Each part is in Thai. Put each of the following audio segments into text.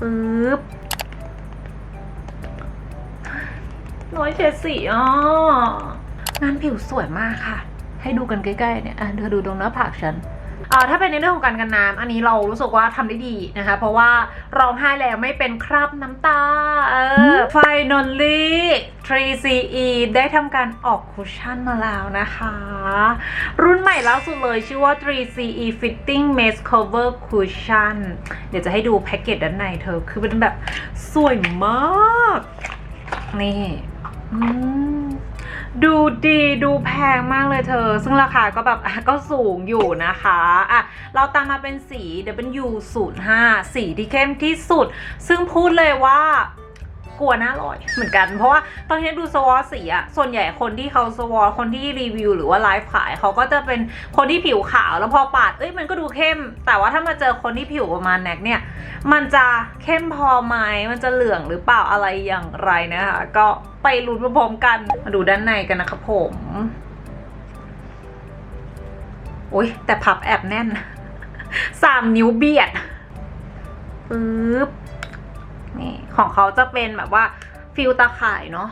ปึ๊บน้อยเฉดสีอ๋องานผิวสวยมากค่ะ ให้ดูกันใกล้ๆเนี่ยอะเธอดูตรงหน้าผากฉัน อ่าถ้าเป็นในเรื่องของการกันน้ำอันนี้เรารู้สึกว่าทำได้ดีนะคะ เพราะว่าร้องไห้แล้วไม่เป็นคราบน้ำตาเออ finally 3CE ได้ทำการออกคุชชั่นมาแล้วนะคะ รุ่นใหม่ล่าสุดเลยชื่อว่า 3CE Fitting Maze Cover Cushion เดี๋ยวจะให้ดูแพ็กเกจด้านในเธอ คือเป็นแบบสวยมาก นี่ อืม ดูดีดูแพงมากเลยเธอ ซึ่งราคาก็แบบก็สูงอยู่นะคะอะเราตามมาเป็นสี W05 สีที่เข้มที่สุด ซึ่งพูดเลยว่า กลัวหน้าลอยเหมือนกัน เพราะว่าตอนที่ดูสวอสีอะส่วนใหญ่คนที่เขาสวอคนที่รีวิว หรือว่าไลฟ์ขายเขาก็จะเป็นคนที่ผิวขาวแล้วพอปาดเอ้ยมันก็ดูเข้ม แต่ว่าถ้ามาเจอคนที่ผิวประมาณแน็กเนี่ยมันจะเข้มพอไหมมันจะเหลืองหรือเปล่าอะไรอย่างไรนะคะก็ไปลุ้นพร้อมกันมาดูด้านในกันนะครับผมโอ้ยแต่พับแอบแน่นสามนิ้วเบียดปึ๊บ นี่ของเขาจะเป็นแบบว่าฟิลตาข่ายเนาะ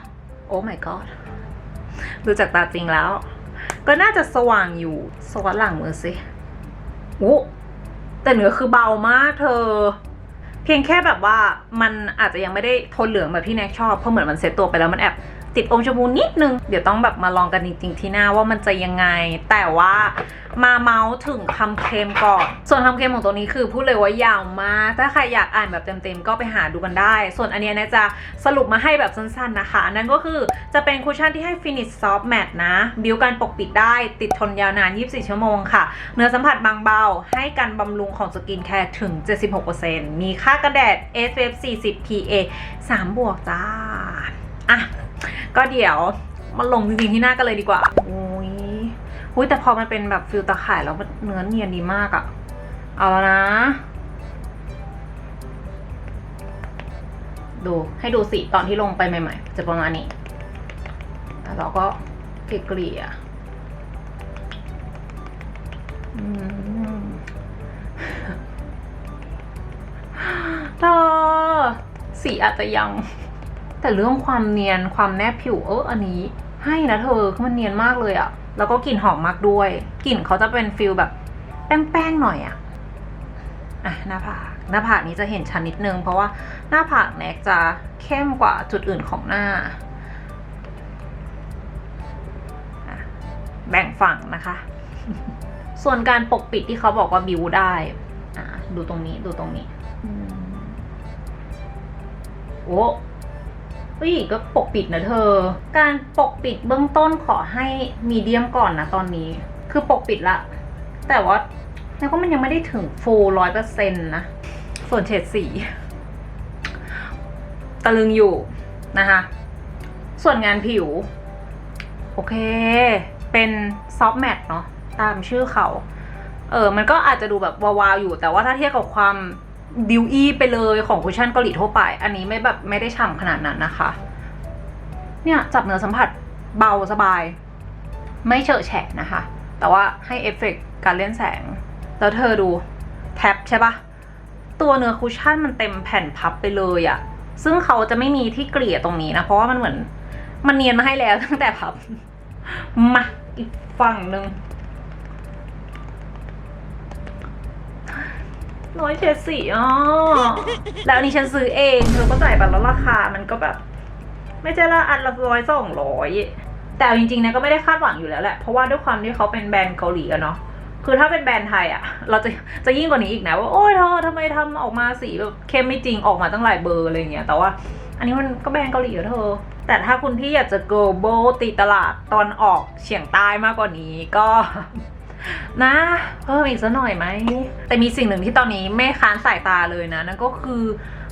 โอ้ my god ดูจากตาจริงแล้ว ก็น่าจะสว่างอยู่สวัสดหลังมือสิอู้แต่เนื้อคือเบามากเธอ เพียงแค่แบบว่ามันอาจจะยังไม่ได้โทนเหลืองแบบที่แน็กชอบเพราะเหมือนมันเซ็ตตัวไปแล้วมันแอบ ติดอมชมพูนิดนึง เดี๋ยวต้องแบบมาลองกันจริงๆที่หน้าว่ามันจะยังไง แต่ว่ามาเมาส์ถึงคำเคลมก่อน ส่วนคำเคลมของตัวนี้คือพูดเลยว่ายาวมาก ถ้าใครอยากอ่านแบบเต็มๆก็ไปหาดูกันได้ ส่วนอันนี้นะจะสรุปมาให้แบบสั้นๆนะคะ นั่นก็คือจะเป็นคุชชั่นที่ให้ฟินิชซอฟต์แมตนะ บิวการปกปิดได้ ติดทนยาวนาน 24 ชั่วโมงค่ะ เนื้อสัมผัสบางเบา ให้การบำรุงของสกินแคร์ถึง 76%มีค่ากันแดด SPF 40 PA 3 บวกจ้า อะ ก็เดี๋ยวมาลงจริงๆที่หน้ากันเลยดีกว่าอุ้ยอุ้ยแต่พอมันเป็นแบบฟิลตาข่ายแล้วมันเนื้อเนียนดีมากอะเอาแล้วนะ ดูให้ดูสีตอนที่ลงไปใหม่ ๆ จะประมาณนี้แล้วเราก็เกลี่ยอืมเธอสีอาจจะยัง แต่เรื่องความเนียนความแนบผิวเอออันนี้ ให้นะเธอคือมันเนียนมากเลยอะแล้วก็กลิ่นหอมมากด้วยกลิ่นเขาจะเป็นฟิลแบบแป้งๆหน่อยอะอะหน้าผากหน้าผากนี้จะเห็นชันนิดนึง เพราะว่าหน้าผากแน็กจะเข้มกว่าจุดอื่นของหน้า แบ่งฝั่งนะคะ ส่วนการปกปิดที่เขาบอกว่าบิวได้อะดูตรงนี้ดูตรงนี้โอ้ เฮ้ยก็ปกปิดนะเธอ การปกปิดเบื้องต้นขอให้มีเดียมก่อนนะตอนนี้ คือปกปิดละ แต่ว่าแล้วก็มันยังไม่ได้ถึงฟูลร้อยเปอร์เซ็นต์นะ ส่วนเฉดสีตะลึงอยู่นะคะ ส่วนงานผิว โอเค เป็นซอฟต์แมทเนาะตามชื่อเขา เออ มันก็อาจจะดูแบบวาวๆอยู่ แต่ว่าถ้าเทียบกับความ ดิวอี้ไปเลยของคุชชั่นเกาหลีทั่วไป อันนี้ไม่แบบไม่ได้ฉ่ำขนาดนั้นนะคะ เนี่ยจับเนื้อสัมผัสเบาสบาย ไม่เฉอะแฉะนะคะ แต่ว่าให้เอฟเฟกต์การเล่นแสง แล้วเธอดูแท็บใช่ปะตัวเนื้อคุชชั่นมันเต็มแผ่นพับไปเลยอะซึ่งเขาจะไม่มีที่เกลี่ยตรงนี้นะ เพราะว่ามันเหมือน มันเนียนมาให้แล้วตั้งแต่พับ มาอีกฝั่งหนึ่ง ร้อยเจ็ดสี่อ๋อแล้วอันนี้ฉันซื้อเองเธอก็จ่ายบัตรแล้วราคามันก็แบบ ไม่ใช่ละอันละร้อยสองร้อยแต่เอาจริงๆนะก็ไม่ได้คาดหวังอยู่แล้วแหละเพราะว่าด้วยความที่เขาเป็นแบรนด์เกาหลีอะเนาะคือถ้าเป็นแบรนด์ไทยอะเราจะจะยิ่งกว่านี้อีกนะว่าโอ้ยเธอทำไมทำออกมาสีแบบเข้มไม่จริงออกมาตั้งหลายเบอร์อะไรอย่างเงี้ยแต่ว่าอันนี้มันก็แบรนด์เกาหลีอะเธอ แต่ถ้าคุณพี่อยากจะ global ตีตลาดตอนออกเฉียงใต้มากกว่านี้ก็ นะเพิ่มอีกสักหน่อยไหม แต่มีสิ่งหนึ่งที่ตอนนี้ไม่ค้านสายตาเลยนะนั่นก็คือ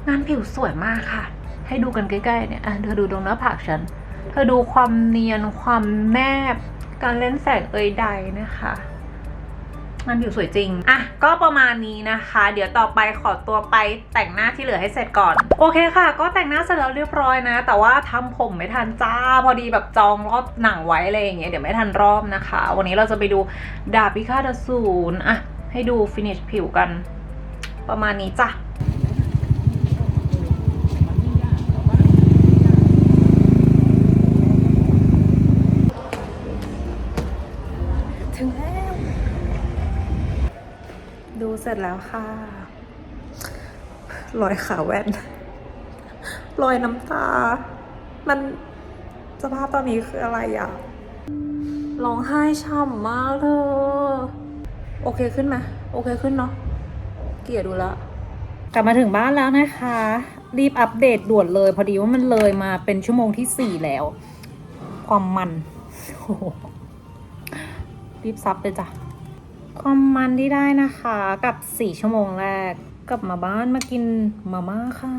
งานผิวสวยมากค่ะ ให้ดูกันใกล้ๆเนี่ยเธอดูตรงหน้าผากฉัน เธอดูความเนียนความแนบ การเล่นแสงเอยใดนะคะ งานผิวสวยจริง อะ ก็ประมาณนี้นะคะ เดี๋ยวต่อไปขอตัวไปแต่งหน้าที่เหลือให้เสร็จก่อน โอเคค่ะ ก็แต่งหน้าเสร็จแล้วเรียบร้อยนะ แต่ว่าทำผมไม่ทันจ้า พอดีแบบจองรอบหนังไว้อะไรอย่างเงี้ย เดี๋ยวไม่ทันรอบนะคะ วันนี้เราจะไปดูดาบพิฆาตอสูรอะ ให้ดูฟินิชผิวกัน ประมาณนี้จ้ะ ดูเสร็จแล้วค่ะ รอยขาแว่น รอยน้ำตา มันสภาพตอนนี้คืออะไรอะร้องไห้ช่ำมากเธอ โอเคขึ้นไหมโอเคขึ้นเนาะ เกียดดูแล้วกลับมาถึงบ้านแล้วนะคะ รีบอัปเดตด่วนเลย พอดีว่ามันเลยมาเป็นชั่วโมงที่สี่แล้ว ความมันโหรีบซับเลยจ้ะ ความมันที่ได้นะคะ กับสี่ชั่วโมงแรก กลับมาบ้านมากินมาม่าค่ะ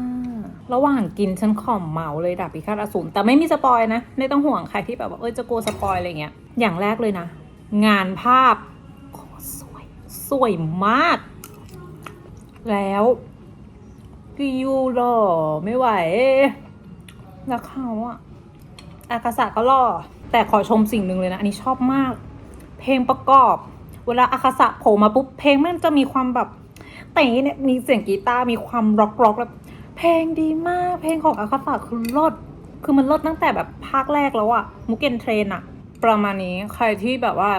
ระหว่างกินฉันขอมเมาเลยดับพิฆาตอสูรแต่ไม่มีสปอยนะ ไม่ต้องห่วงใครที่แบบว่าเอ้ยจะกลัวสปอยอะไรเงี้ย อย่างแรกเลยนะ งานภาพสวย สวยมาก แล้วพี่ยูหล่อไม่ไหว แล้วเขาอะอากาศก็หล่อแต่ขอชมสิ่งหนึ่งเลยนะ อันนี้ชอบมาก เพลงประกอบ เวลาอาคาสะโผล่มาปุ๊บเพลงมันจะมีความแบบแต่งเนี่ยมีเสียงกีตาร์มีความร็อกร็อกแล้วเพลงดีมาก เพลงของอาคาสะคือรดคือมันรดตั้งแต่แบบภาคแรกแล้วอะมุกเกนเทรนอะประมาณนี้ใครที่แบบว่า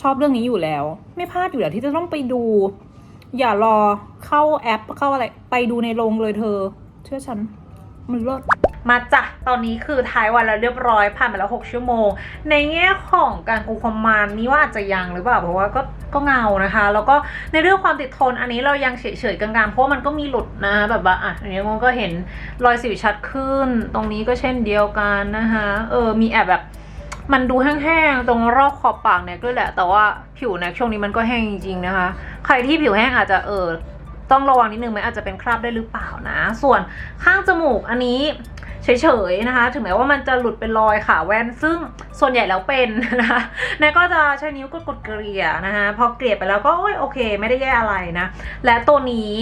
ชอบเรื่องนี้อยู่แล้ว ไม่พลาดอยู่แล้วที่จะต้องไปดู อย่ารอเข้าแอปเข้าอะไร ไปดูในโรงเลยเธอ เชื่อฉัน มันเลิศ มาจ้ะตอนนี้คือท้ายวันแล้วเรียบร้อยผ่านไปแล้ว6ชั่วโมง ในแง่ของการคุมความมันนี่ว่าอาจจะยังหรือเปล่าเพราะว่าก็ก็เงานะคะ แล้วก็ในเรื่องความติดทนอันนี้เรายังเฉยๆกลางๆเพราะมันก็มีหลุดนะแบบว่าอะอันนี้มันก็เห็นรอยสิวชัดขึ้น ตรงนี้ก็เช่นเดียวกันนะคะเออมีแอบแบบมันดูแห้งๆ ตรงรอบขอบปากเนี่ยด้วยแหละ แต่ว่าผิวเนี่ยช่วงนี้มันก็แห้งจริงๆนะคะ ใครที่ผิวแห้งอาจจะเออต้องระวังนิดนึงไหมอาจจะเป็นคราบได้หรือเปล่านะ ส่วนข้างจมูกอันนี้ เฉยๆนะคะ ถึงแม้ว่ามันจะหลุดเป็นรอยขาแว่นซึ่งส่วนใหญ่แล้วเป็นนะคะนายก็จะใช้นิ้วกดกดๆเกลี่ยนะคะพอเกลี่ยไปแล้วก็โอ้ยโอเค ไม่ได้แย่อะไรนะ และตัวนี้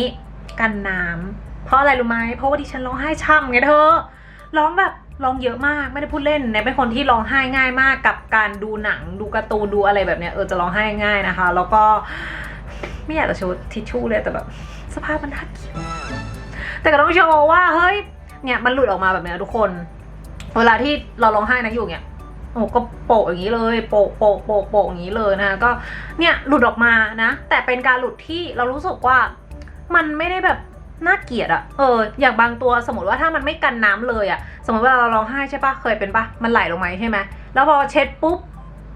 กันน้ำเพราะอะไรรู้ไหมเพราะว่าดิฉันร้องไห้ช่ำไงเธอร้องแบบร้องเยอะมากไม่ได้พูดเล่นเนี่ยเป็นคนที่ร้องไห้ง่ายมากกับการดูหนังดูการ์ตูนดูอะไรแบบเนี้ยเออจะร้องไห้ง่ายนะคะ แล้วก็ไม่อยากจะโชว์ทิชชู่เลยแต่แบบ สภาพมันน่าเกลียดแต่ก็ต้องโชว์ว่าเฮ้ย เนี่ยมันหลุดออกมาแบบนี้ทุกคน เวลาที่เราร้องไห้นะอยู่เนี่ยโอ้ก็โปะอย่างนี้เลย โปะโปะโปะโปะอย่างนี้เลยนะคะก็เนี่ยหลุดออกมานะ แต่เป็นการหลุดที่เรารู้สึกว่ามันไม่ได้แบบน่าเกลียดอะเออ อย่างบางตัวสมมติว่าถ้ามันไม่กันน้ำเลยอะสมมติว่าเราร้องไห้ใช่ปะเคยเป็นปะมันไหลลงมาใช่ไหมแล้วพอเช็ดปุ๊บ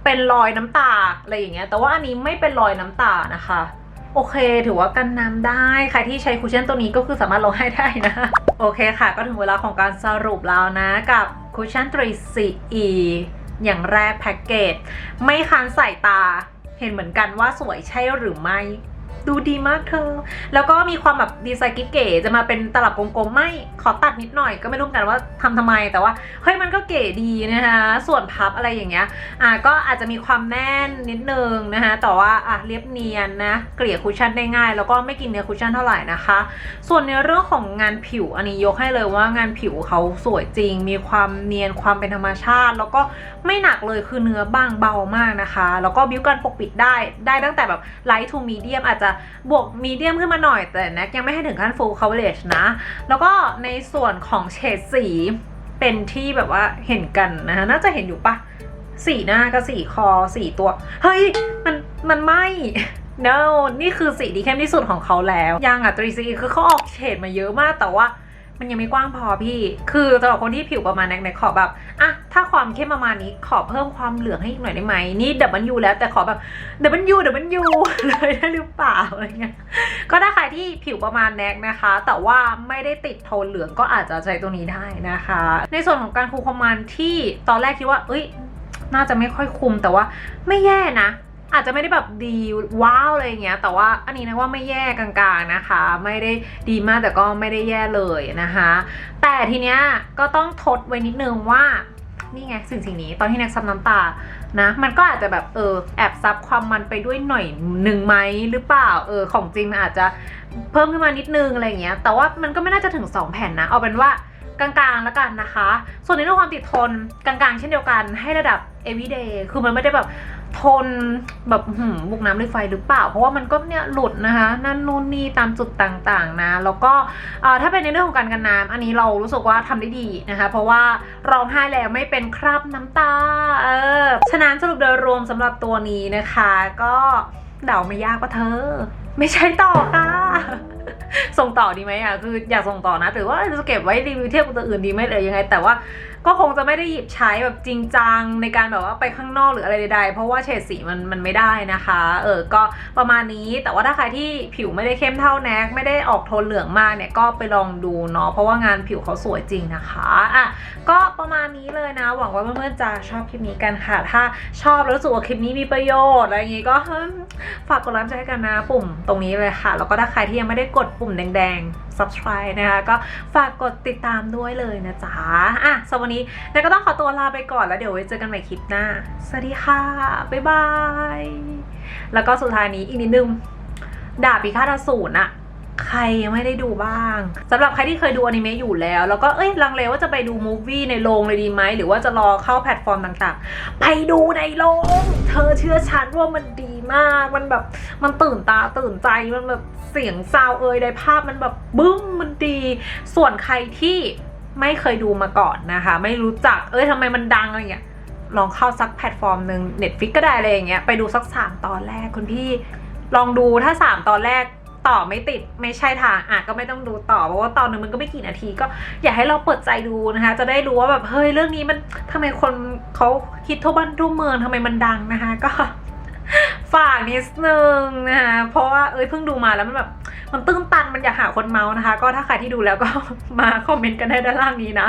เป็นรอยน้ำตาอะไรอย่างเงี้ย แต่ว่าอันนี้ไม่เป็นรอยน้ำตานะคะ โอเค ถือว่ากันน้ำได้ ใครที่ใช้คุชชั่นตัวนี้ก็คือสามารถลงให้ได้นะ โอเคค่ะ ก็ถึงเวลาของการสรุปแล้วนะกับคุชชั่น 3CE อย่างแรกแพ็กเกจ ไม่คันสายตา เห็นเหมือนกันว่าสวยใช่หรือไม่ ดูดีมากเธอ แล้วก็มีความแบบดีไซน์กิ๊กเก๋จะมาเป็นตลับกลมๆไม่ขอตัดนิดหน่อยก็ไม่รู้เหมือนกันว่าทำทำไมแต่ว่าเฮ้ยมันก็เก๋ดีนะคะส่วนพับอะไรอย่างเงี้ยอะก็อาจจะมีความแน่นนิดนึงนะคะแต่ว่าอะเรียบเนียนนะเกลี่ยคุชชั่นได้ง่าย แล้วก็ไม่กินเนื้อคุชชั่นเท่าไหร่นะคะ ส่วนในเรื่องของงานผิวอันนี้ยกให้เลยว่างานผิวเขาสวยจริง มีความเนียนความเป็นธรรมชาติ แล้วก็ไม่หนักเลยคือเนื้อบางเบามากนะคะ แล้วก็บิวกันปกปิดได้ได้ตั้งแต่แบบไลท์ทูมีเดียมอาจจะบวกมีเดียมขึ้นมาหน่อยแต่แน็กยังไม่ให้ถึงขั้น full coverage นะ แล้วก็ในส่วนของเฉดสีเป็นที่แบบว่าเห็นกันนะคะน่าจะเห็นอยู่ปะสีหน้ากับสีคอสีตัว เฮ้ย มันมันไม่ no นี่คือสีที่เข้มที่สุดของเขาแล้ว ยังอะ 3C คือเขาออกเฉดมาเยอะมากแต่ว่า มันยังไม่กว้างพอพี่ คือสำหรับคนที่ผิวประมาณแน็กแน็กขอแบบอะถ้าความเข้มประมาณนี้ขอเพิ่มความเหลืองให้อีกหน่อยได้ไหมนี่ดับเบิลยูแล้วแต่ขอแบบดับเบิลยูดับเบิลยูเลยได้หรือเปล่าอะไรเงี้ยก็ถ้าใครที่ผิวประมาณแน็กนะคะ แต่ว่าไม่ได้ติดโทนเหลืองก็อาจจะใช้ตัวนี้ได้นะคะ ในส่วนของการคุมความมันที่ตอนแรกคิดว่า เอ้ย น่าจะไม่ค่อยคุมแต่ว่าไม่แย่นะ อาจจะไม่ได้แบบดีว้าวอะไรเงี้ย แต่ว่าอันนี้นะว่าไม่แย่กลางๆนะคะ ไม่ได้ดีมากแต่ก็ไม่ได้แย่เลยนะคะ แต่ทีเนี้ยก็ต้องทดไว้นิดนึงว่านี่ไงสิ่งสิ่งนี้ตอนที่แน็กซับน้ำตานะ มันก็อาจจะแบบเออแอบซับความมันไปด้วยหน่อยหนึ่งไหมหรือเปล่าเออของจริงมันอาจจะเพิ่มขึ้นมานิดนึงอะไรเงี้ย แต่ว่ามันก็ไม่น่าจะถึง 2 แผ่นนะ เอาเป็นว่ากลางๆแล้วกันนะคะ ส่วนในเรื่องความติดทนกลางๆ เช่นเดียวกันให้ระดับ everyday คือมันไม่ได้แบบ ทนแบบหืมบุกน้ำด้วยไฟหรือเปล่า เพราะว่ามันก็เนี่ยหลุดนะคะ นั่นนู่นนี่ตามจุดต่างๆนะ แล้วก็ถ้าเป็นในเรื่องของการกันน้ำอันนี้เรารู้สึกว่าทำได้ดีนะคะ เพราะว่าร้องไห้แล้วไม่เป็นคราบน้ำตา เออ ฉะนั้นสรุปโดยรวมสำหรับตัวนี้นะคะ ก็เดาไม่ยากว่าเธอ ไม่ใช่ต่อค่ะ ส่งต่อดีไหมอะคืออยากส่งต่อนะแต่ว่าจะเก็บไว้รีวิวเทียบกับตัวอื่นดีไหมหรือยังไง แต่ว่าก็คงจะไม่ได้หยิบใช้แบบจริงจังในการแบบว่าไปข้างนอกหรืออะไรใดๆ เพราะว่าเฉดสีมันมันไม่ได้นะคะ เออ ก็ประมาณนี้ แต่ว่าถ้าใครที่ผิวไม่ได้เข้มเท่าแน็กไม่ได้ออกโทนเหลืองมากเนี่ยก็ไปลองดูเนาะ เพราะว่างานผิวเขาสวยจริงนะคะ อะ ก็ประมาณนี้เลยนะ หวังว่าเพื่อนๆจะชอบคลิปนี้กันค่ะ ถ้าชอบแล้วรู้สึกว่าคลิปนี้มีประโยชน์อะไรอย่างงี้ก็ฝากกดไลค์ใจกันนะ ปุ่มตรงนี้เลยค่ะ แล้วก็ถ้าใครที่ยังไม่ได้กดปุ่มแดงๆ subscribe นะคะ ก็ฝากกดติดตามด้วยเลยนะจ๊ะอะสำหรับวันนี้นายก็ต้องขอตัวลาไปก่อนแล้วเดี๋ยวไว้เจอกันใหม่คลิปหน้า สวัสดีค่ะ บ๊ายบาย แล้วก็สุดท้ายนี้อีกนิดนึงด่าบพิฆาตอสูรอะ ใครยังไม่ได้ดูบ้างสำหรับใครที่เคยดูอนิเมะอยู่แล้ว แล้วก็เอ้ยลังเลว่าจะไปดูมูฟวี่ในโรงเลยดีไหม หรือว่าจะรอเข้าแพลตฟอร์มต่างๆ ไปดูในโรงเธอเชื่อฉันว่ามันดีมาก มันแบบมันตื่นตาตื่นใจมันแบบเสียงซาวเอยได้ภาพมันแบบบึ้มมันดี ส่วนใครที่ไม่เคยดูมาก่อนนะคะ ไม่รู้จักเอ้ยทำไมมันดังอะไรเงี้ยลองเข้าสักแพลตฟอร์มหนึ่ง Netflix ก็ได้อะไรอย่างเงี้ยไปดูสักสามตอนแรกคุณพี่ลองดูถ้าสามตอนแรก ต่อไม่ติดไม่ใช่ทางอะก็ไม่ต้องดูต่อเพราะว่าตอนนึงมันก็ไม่กี่นาที ก็อยากให้เราเปิดใจดูนะคะ จะได้รู้ว่าแบบเฮ้ยเรื่องนี้มันทำไมคนเขาคิดทั่วบ้านทั่วเมืองทำไมมันดังนะคะ ก็ฝากนิดนึงนะคะเพราะว่าเอ้ยเพิ่งดูมาแล้วมันแบบมันตื้นตันมันอยากหาคนเมาส์นะคะ ก็ถ้าใครที่ดูแล้วก็มาคอมเมนต์กันได้ด้านล่างนี้นะ